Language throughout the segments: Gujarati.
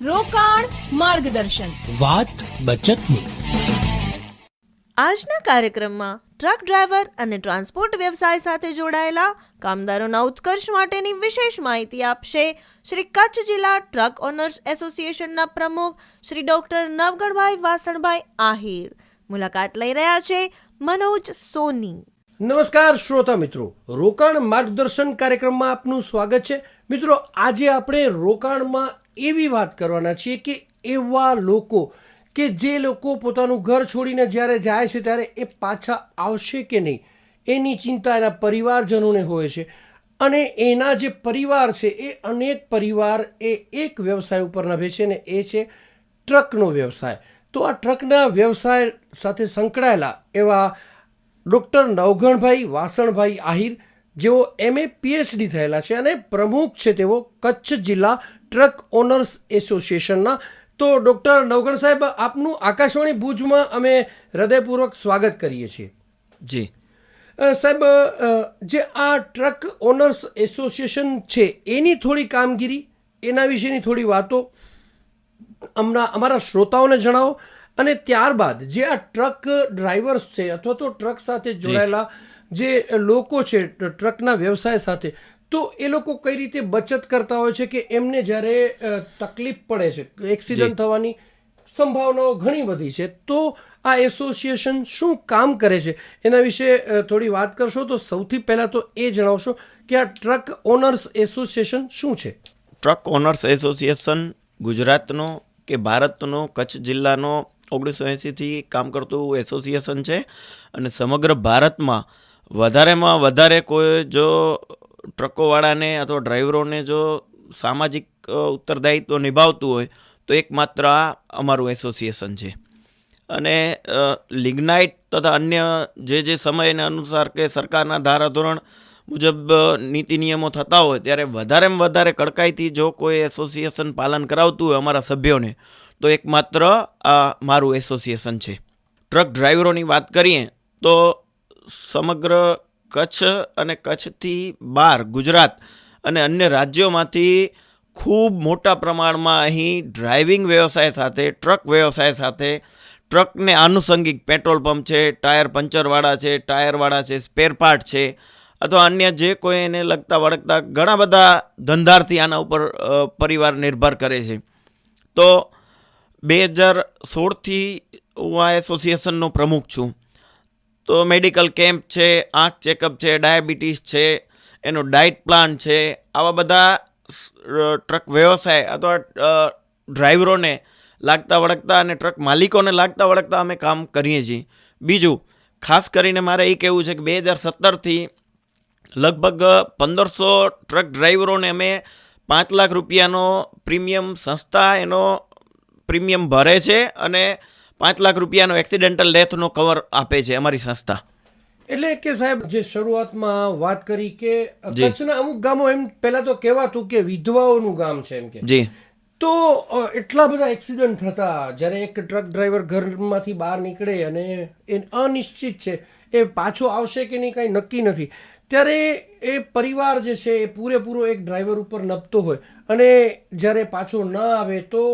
રોકાણ માર્ગદર્શન. વાત બચતની. આજના કાર્યક્રમમાં ટ્રક ડ્રાઈવર અને ટ્રાન્સપોર્ટ વ્યવસાય સાથે જોડાયેલા કામદારોના ઉત્કર્ષ માટેની વિશેષ માહિતી આપશે શ્રી કચ્છ જિલ્લા ટ્રક ઓનર્સ એસોસિએશનના પ્રમુખ શ્રી ડોક્ટર નવગણભાઈ વાસણભાઈ આહિર. મુલાકાત લઈ રહ્યા છે મનોજ સોની. નમસ્કાર શ્રોતા મિત્રો. રોકાણ માર્ગદર્શન કાર્યક્રમમાં આપનું સ્વાગત છે. મિત્રો આજે આપણે રોકાણમાં એવી વાત કરવાના છીએ કે એવા લોકો કે જે લોકો પોતાનું ઘર છોડીને જ્યારે જાય છે ત્યારે એ પાછા આવશે કે નહીં? એની ચિંતા એના પરિવારજનોને હોય છે. અને એના જે પરિવાર છે, એ અનેક પરિવાર એ એક વ્યવસાય ઉપર નભે છે ને એ છે ટ્રકનો વ્યવસાય. તો આ ટ્રકના વ્યવસાય સાથે સંકળાયેલા એવા ડૉક્ટર નવઘણભાઈ વાસણભાઈ આહિર, જેઓ એમએ પીએચડી થયેલા છે અને પ્રમુખ છે તેઓ કચ્છ જિલ્લા ટ્રક ઓનર્સ એસોસિએશનના તો ડૉક્ટર નવગણ સાહેબ આપનું આકાશવાણી ભુજમાં અમે હૃદયપૂર્વક સ્વાગત કરીએ છીએ. જી. સાહેબ જે આ ટ્રક ઓનર્સ એસોસિએશન છે એની થોડી કામગીરી એના વિશેની થોડી વાતો હમણાં અમારા શ્રોતાઓને જણાવો. અને ત્યારબાદ જે આ ટ્રક ડ્રાઈવર્સ છે અથવા તો ટ્રક સાથે જોડાયેલા જે લોકો છે ટ્રકના વ્યવસાય સાથે તો એ લોકો કઈ રીતે બચત કરતા હોય છે કે એમને જ્યારે તકલીફ પડે છે એક્સિડન્ટ થવાની સંભાવનાઓ ઘણી બધી છે તો આ એસોસિએશન શું કામ કરે છે? એના વિશે થોડી વાત કરશો તો સૌથી પહેલાં તો એ જણાવશો કે આ ટ્રક ઓનર્સ એસોસિએશન શું છે? ટ્રક ઓનર્સ એસોસિએશન ગુજરાતનો કે ભારતનો કચ્છ જિલ્લાનો ઓગણીસો એંસીથી કામ કરતું એસોસિએશન છે અને સમગ્ર ભારતમાં વધારેમાં વધારે કોઈ જો ટ્રકોવાળાને અથવા ડ્રાઈવરોને જો સામાજિક ઉત્તરદાયિત્વ નિભાવતું હોય, તો એકમાત્ર આ અમારું એસોસિએશન છે. અને લિગ્નાઇટ તથા અન્ય જે જે સમયને અનુસાર કે સરકારના ધારાધોરણ મુજબ નીતિ નિયમો થતા હોય, ત્યારે વધારેમાં વધારે કડકાઈથી જો કોઈ એસોસિએશન પાલન કરાવતું હોય અમારા સભ્યોને, તો એકમાત્ર આ મારું એસોસિએશન છે. ટ્રક ડ્રાઈવરોની વાત કરીએ, તો સમગ્ર કચ્છ અને કચ્છથી બહાર ગુજરાત અને અન્ય રાજ્યોમાંથી ખૂબ મોટા પ્રમાણમાં અહીં ડ્રાઇવિંગ વ્યવસાય સાથે, ટ્રક વ્યવસાય સાથે, ટ્રકને આનુષંગિક પેટ્રોલ પંપ છે, ટાયર પંચરવાળા છે, ટાયરવાળા છે સ્પેર પાર્ટ છે, અથવા અન્ય જે કોઈ એને લગતા વળગતા ઘણા બધા ધંધાર્થી આના ઉપર પરિવાર નિર્ભર કરે છે. તો બે હજાર સોળથી હું આ એસોસિએશનનો પ્રમુખ છું. તો મેડિકલ કેમ્પ છે, આંખ ચેકઅપ છે ડાયાબિટીસ છે, એનો ડાયટ પ્લાન છે, આવા બધા ટ્રક વ્યવસાય અથવા ડ્રાઈવરોને લાગતા વળગતા અને ટ્રક માલિકોને લાગતા વળગતા અમે કામ કરીએ છીએ. બીજું, ખાસ કરીને મારે એ કહેવું છે કે બે હજાર સત્તરથી લગભગ પંદરસો ટ્રક ડ્રાઈવરોને અમે પાંચ લાખ રૂપિયાનો પ્રીમિયમ સંસ્થા એનો પ્રીમિયમ ભરે છે અને પાંચ લાખ રૂપિયાનો એક્સિડેન્ટલ ડેથનો કવર આપે છે અમારી સંસ્થા. એટલે કે સાહેબ જે શરૂઆતમાં વાત કરી કે કચ્છના અમુક ગામો એમ પહેલા તો કહેવાતું કે વિધવાઓનું ગામ છે એમ કે. જી. તો એટલા બધા એક્સિડન્ટ થતા જ્યારે એક ટ્રક ડ્રાઈવર ઘરમાંથી બહાર નીકળે અને એ અનિશ્ચિત છે એ પાછો આવશે કે નહીં કાંઈ નક્કી નથી. ત્યારે એ પરિવાર જે છે એ પૂરેપૂરો એક ડ્રાઈવર ઉપર નપતો હોય. અને જ્યારે પાછો ન આવે તો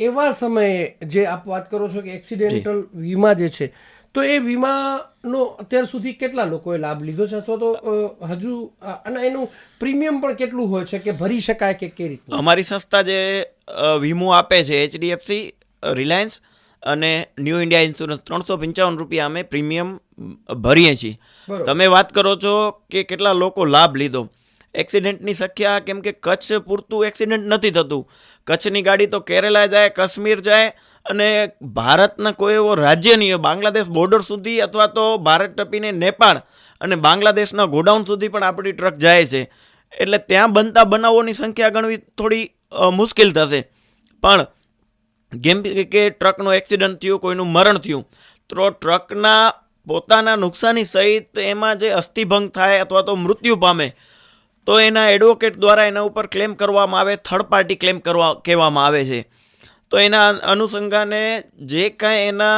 એવા સમયે જે આપ વાત કરો છો કે એક્સિડેન્ટલ વીમા જે છે તો એ વીમાનો અત્યાર સુધી કેટલા લોકોએ લાભ લીધો છે? અથવા તો હજુ અને એનું પ્રીમિયમ પણ કેટલું હોય છે કે ભરી શકાય કે કઈ રીતે અમારી સંસ્થા જે વીમો આપે છે એચડીએફસી રિલાયન્સ અને ન્યૂ ઇન્ડિયા ઇન્સ્યોરન્સ ત્રણસો પંચાવન રૂપિયા અમે પ્રીમિયમ ભરીએ છીએ. તમે વાત કરો છો કે કેટલા લોકો લાભ લીધો? એક્સિડન્ટની સંખ્યા કેમ કે કચ્છ પૂરતું એક્સિડન્ટ નથી થતું. કચ્છની ગાડી તો કેરેલા જાય, કાશ્મીર જાય અને ભારતના કોઈ એવો રાજ્ય નહીં બાંગ્લાદેશ બોર્ડર સુધી અથવા તો ભારત ટપીને નેપાળ અને બાંગ્લાદેશના ગોડાઉન સુધી પણ આપણી ટ્રક જાય છે. એટલે ત્યાં બનતા બનાવોની સંખ્યા ગણવી થોડી મુશ્કેલ થશે. પણ જેમ કે ટ્રકનો એક્સિડન્ટ થયું, કોઈનું મરણ થયું, તો ટ્રકના પોતાના નુકસાની સહિત એમાં જે અસ્થિભંગ થાય અથવા તો મૃત્યુ પામે તો એના એડવોકેટ દ્વારા એના ઉપર ક્લેમ કરવામાં આવે થર્ડ પાર્ટી ક્લેમ કરવા, કહેવામાં આવે છે. તો એના અનુસંધાને જે કાંઈ એના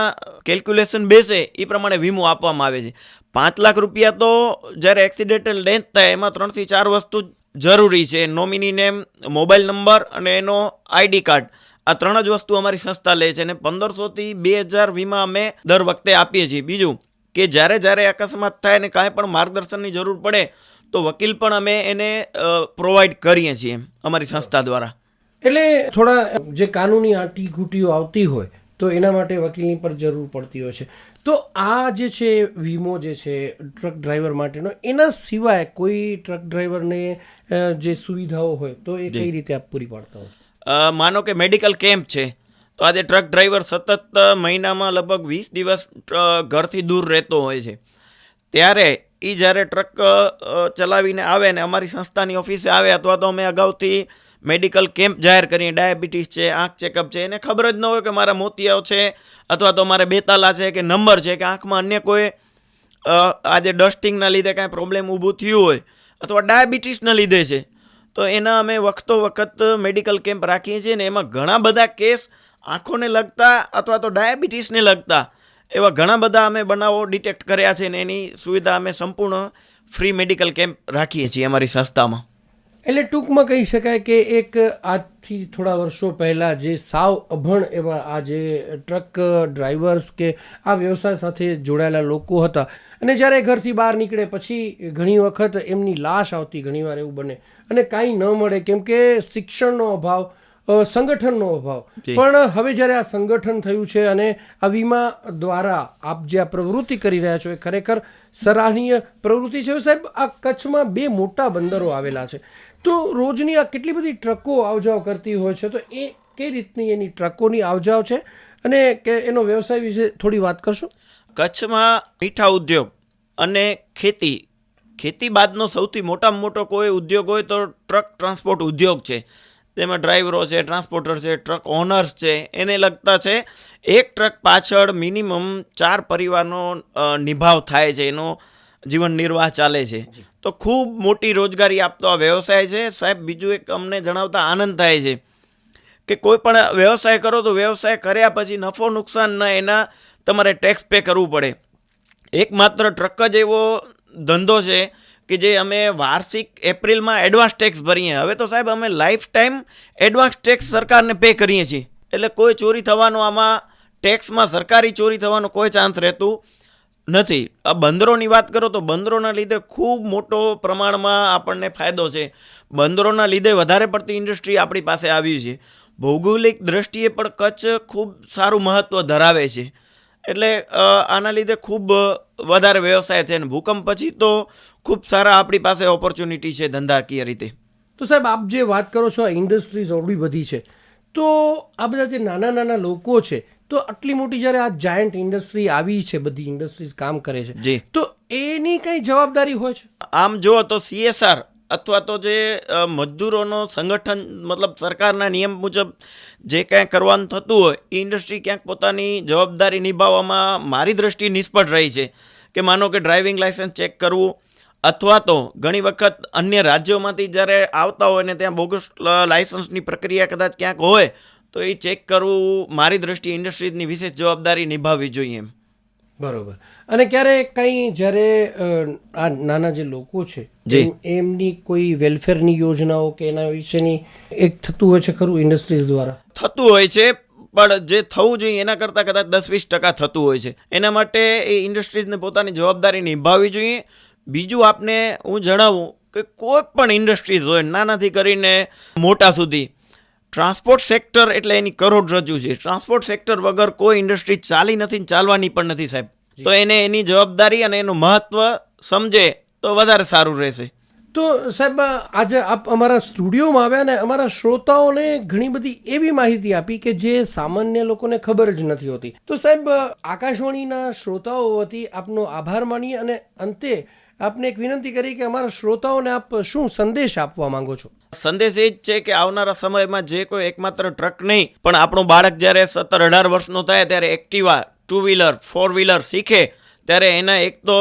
કેલ્ક્યુલેશન બેસે એ પ્રમાણે વીમો આપવામાં આવે છે. પાંચ લાખ રૂપિયા તો જ્યારે એક્સિડેન્ટલ ડેથ થાય, એમાં ત્રણથી ચાર વસ્તુ જરૂરી છે. નોમિની નેમ મોબાઈલ નંબર અને એનો આઈડી કાર્ડ આ ત્રણ જ વસ્તુ અમારી સંસ્થા લે છે અને પંદરસોથી બે હજાર વીમા અમે દર વખતે આપીએ છીએ. બીજું કે જ્યારે જ્યારે અકસ્માત થાય અને કાંઈ પણ માર્ગદર્શનની જરૂર પડે તો વકીલ પણ અમે એને પ્રોવાઈડ કરીએ છીએ અમારી સંસ્થા દ્વારા. એટલે થોડા જે કાનૂની આંટીઘૂંટીઓ આવતી હોય તો એના માટે વકીલની પણ જરૂર પડતી હોય છે. તો આ જે છે વીમો જે છે ટ્રક ડ્રાઈવર માટેનો એના સિવાય કોઈ ટ્રક ડ્રાઈવરને જે સુવિધાઓ હોય તો એ કઈ રીતે આપ પૂરી પાડતા હોય? માનો કે મેડિકલ કેમ્પ છે તો આજે ટ્રક ડ્રાઈવર સતત મહિનામાં લગભગ વીસ દિવસ ઘરથી દૂર રહેતો હોય છે. ત્યારે એ જ્યારે ટ્રક ચલાવીને આવે ને અમારી સંસ્થાની ઓફિસે આવે અથવા તો અમે અગાઉથી મેડિકલ કેમ્પ જાહેર કરીએ, ડાયાબિટીસ છે, આંખ ચેકઅપ છે, એને ખબર જ ન હોય કે મારા મોતિયાઓ છે અથવા તો મારે બેતાલા છે કે નંબર છે કે આંખમાં અન્ય કોઈ આજે ડસ્ટિંગના લીધે કાંઈ પ્રોબ્લેમ ઊભું થયું હોય અથવા ડાયાબિટીસના લીધે છે, તો એના અમે વખતો વખત મેડિકલ કેમ્પ રાખીએ છીએ ને એમાં ઘણા બધા કેસ આંખોને લગતા અથવા તો ડાયાબિટીસને લગતા એવા ઘણા બધા અમે બનાવો ડિટેક્ટ કર્યા છે ને એની સુવિધા અમે સંપૂર્ણ ફ્રી મેડિકલ કેમ્પ રાખીએ છીએ અમારી સંસ્થામાં. એટલે ટૂંકમાં કહી શકાય કે એક આજથી થોડા વર્ષો પહેલાં જે સાવ અભણ એવા આ જે ટ્રક ડ્રાઈવર્સ કે આ વ્યવસાય સાથે જોડાયેલા લોકો હતા અને જ્યારે ઘરથી બહાર નીકળે પછી ઘણી વખત એમની લાશ આવતી ઘણીવાર એવું બને અને કાંઈ ન મળે કેમ કે શિક્ષણનો અભાવ સંગઠનનો અભાવ. પણ હવે જ્યારે આ સંગઠન થયું છે અને આ વીમા દ્વારા આપ જે આ પ્રવૃત્તિ કરી રહ્યા છો એ ખરેખર સરાહનીય પ્રવૃત્તિ છે. સાહેબ આ કચ્છમાં બે મોટા બંદરો આવેલા છે. તો રોજની આ કેટલી બધી ટ્રકો આવજાવ કરતી હોય છે? તો એ કઈ રીતની એની ટ્રકોની આવજાવ છે? અને કે એનો વ્યવસાય વિશે થોડી વાત કરશું? કચ્છમાં મીઠા ઉદ્યોગ અને ખેતી. ખેતી બાદનો સૌથી મોટામાં મોટો કોઈ ઉદ્યોગ હોય તો ટ્રક ટ્રાન્સપોર્ટ ઉદ્યોગ છે. તેમાં ડ્રાઈવરો છે ટ્રાન્સપોર્ટર છે ટ્રક ઓનર્સ છે એને લગતા છે એક ટ્રક પાછળ મિનિમમ ચાર પરિવારનો નિભાવ થાય છે એનો જીવન નિર્વાહ ચાલે છે. તો ખૂબ મોટી રોજગારી આપતો આ વ્યવસાય છે. સાહેબ બીજું એક અમને જણાવતા આનંદ થાય છે કે કોઈ પણ વ્યવસાય કરો તો વ્યવસાય કર્યા પછી નફો નુકસાન ન એના તમારે ટેક્સ પે કરવું પડે. એકમાત્ર ટ્રક જ એવો ધંધો છે કે જે અમે વાર્ષિક એપ્રિલમાં એડવાન્સ ટેક્સ ભરીએ. હવે તો સાહેબ અમે લાઈફ ટાઈમ એડવાન્સ ટેક્સ સરકારને પે કરીએ છીએ. એટલે કોઈ ચોરી થવાનો આમાં ટેક્સમાં સરકારી ચોરી થવાનો કોઈ ચાન્સ રહેતું નથી. આ બંદરોની વાત કરો તો બંદરોના લીધે ખૂબ મોટો પ્રમાણમાં આપણને ફાયદો છે. બંદરોના લીધે વધારે પડતી ઇન્ડસ્ટ્રી આપણી પાસે આવી છે. ભૌગોલિક દ્રષ્ટિએ પણ કચ્છ ખૂબ સારું મહત્ત્વ ધરાવે છે. એટલે આના લીધે ખૂબ વધારે વ્યવસાય છે. અને ભૂકંપ પછી તો ખૂબ સારા આપણી પાસે ઓપોર્ચ્યુનિટી છે ધંધાકીય રીતે. તો સાહેબ આપ જે વાત કરો છો આ ઇન્ડસ્ટ્રીઝ અવળી બધી છે. તો આ બધા જે નાના નાના લોકો છે તો આટલી મોટી જ્યારે આ જાયન્ટ ઇન્ડસ્ટ્રી આવી છે બધી ઇન્ડસ્ટ્રીઝ કામ કરે છે જી. તો એની કઈ જવાબદારી હોય છે? આમ જુઓ તો સીએસઆર અથવા તો જે મજદૂરોનો સંગઠન મતલબ સરકારના નિયમ મુજબ જે કાંઈ કરવાનું થતું હોય એ ઇન્ડસ્ટ્રી ક્યાંક પોતાની જવાબદારી નિભાવવામાં મારી દ્રષ્ટિએ નિષ્ફળ રહી છે. કે માનો કે ડ્રાઇવિંગ લાઇસન્સ ચેક કરવું અથવા તો ઘણી વખત અન્ય રાજ્યોમાંથી જ્યારે આવતા હોય ને ત્યાં બોગસ લાઇસન્સની પ્રક્રિયા કદાચ ક્યાંક હોય તો એ ચેક કરવું મારી દ્રષ્ટિએ ઇન્ડસ્ટ્રીઝની વિશેષ જવાબદારી નિભાવવી જોઈએ એમ. બરોબર. અને ક્યારે કંઈ જ્યારે આ નાના જે લોકો છે. એમની કોઈ વેલફેરની યોજનાઓ કે એના વિશેની એક થતું હોય છે ખરું ઇન્ડસ્ટ્રીઝ દ્વારા? થતું હોય છે પણ જે થવું જોઈએ એના કરતાં કદાચ દસ વીસ ટકા થતું હોય છે. એના માટે એ ઇન્ડસ્ટ્રીઝને પોતાની જવાબદારી નિભાવવી જોઈએ. બીજું આપને હું જણાવું કે કોઈ પણ ઇન્ડસ્ટ્રીઝ હોય નાનાથી કરીને મોટા સુધી ટ્રાન્સપોર્ટ સેક્ટર એટલે એની કરોડરજ્જુ છે. ટ્રાન્સપોર્ટ સેક્ટર વગર કોઈ ઇન્ડસ્ટ્રી ચાલી નથી ચાલવાની પણ નથી સાહેબ. તો એને એની જવાબદારી અને એનું મહત્ત્વ સમજે તો વધારે સારું રહેશે. તો સાહેબ, આજે આપ અમારા સ્ટુડિયોમાં આવ્યા ને અમારા શ્રોતાઓને ઘણી બધી એવી માહિતી આપી કે જે સામાન્ય લોકોને ખબર જ નથી હોતી. તો સાહેબ, આકાશવાણીના શ્રોતાઓ વતી આપનો આભાર માનીએ અને અંતે આપને એક વિનંતી કરી કે અમારા શ્રોતાઓને આપ શું સંદેશ આપવા માંગો છો? સંદેશ એ જ છે કે આવનારા સમયમાં જે કોઈ એકમાત્ર ટ્રક નહીં, પણ આપણું બાળક જ્યારે સત્તર અઢાર વર્ષનું થાય ત્યારે Activa two wheeler, four wheeler શીખે ત્યારે એના એક તો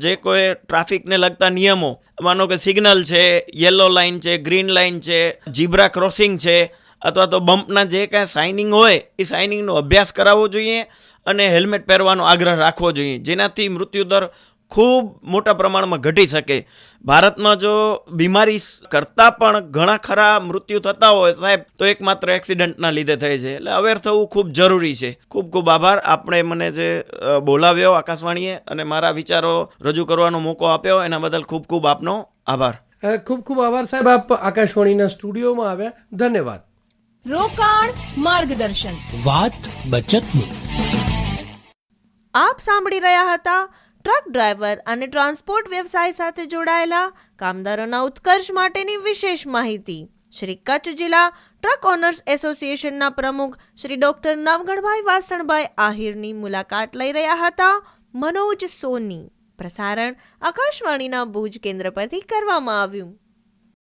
જે કોઈ ટ્રાફિકને લગતા નિયમો, માનો કે સિગ્નલ છે, યલો લાઇન છે, ગ્રીન લાઇન છે જીબ્રા ક્રોસિંગ છે, અથવા તો બમ્પના જે કાંઈ સાઇનિંગ હોય, એ સાઇનિંગનો અભ્યાસ કરાવવો જોઈએ અને હેલ્મેટ પહેરવાનો આગ્રહ રાખવો જોઈએ. જેનાથી મૃત્યુદર ખૂબ મોટા પ્રમાણમાં ઘટી શકે. ભારતમાં જો બીમારી કરતાં પણ ઘણા ખરા મૃત્યુ થતા હોય સાહેબ તો એકમાત્ર એક્સિડન્ટના લીધે થાય છે. એટલે અવેર થવું ખૂબ જરૂરી છે. ખૂબ ખૂબ આભાર. આપણે મને જે બોલાવ્યો આકાશવાણીએ અને મારા વિચારો રજૂ કરવાનો મોકો આપ્યો એના બદલ ખૂબ ખૂબ આપનો આભાર. ખૂબ ખૂબ આભાર સાહેબ. આપ આકાશવાણીના સ્ટુડિયોમાં આવ્યા. ધન્યવાદ. રોકાણ માર્ગદર્શન. વાત બચતની. આપ સાંભળી રહ્યા હતા ટ્રક ડ્રાઈવર અને ટ્રાન્સપોર્ટ વ્યવસાય સાથે જોડાયેલા કામદારોના ઉત્કર્ષ માટેની વિશેષ માહિતી. શ્રી કચ્છ જિલ્લા ટ્રક ઓનર્સ એસોસિએશનના પ્રમુખ શ્રી ડોક્ટર નવગણભાઈ વાસણભાઈ આહિરની મુલાકાત લઈ રહ્યા હતા. મનોજ સોની. પ્રસારણ આકાશવાણીના ભુજ કેન્દ્ર પરથી કરવામાં આવ્યું.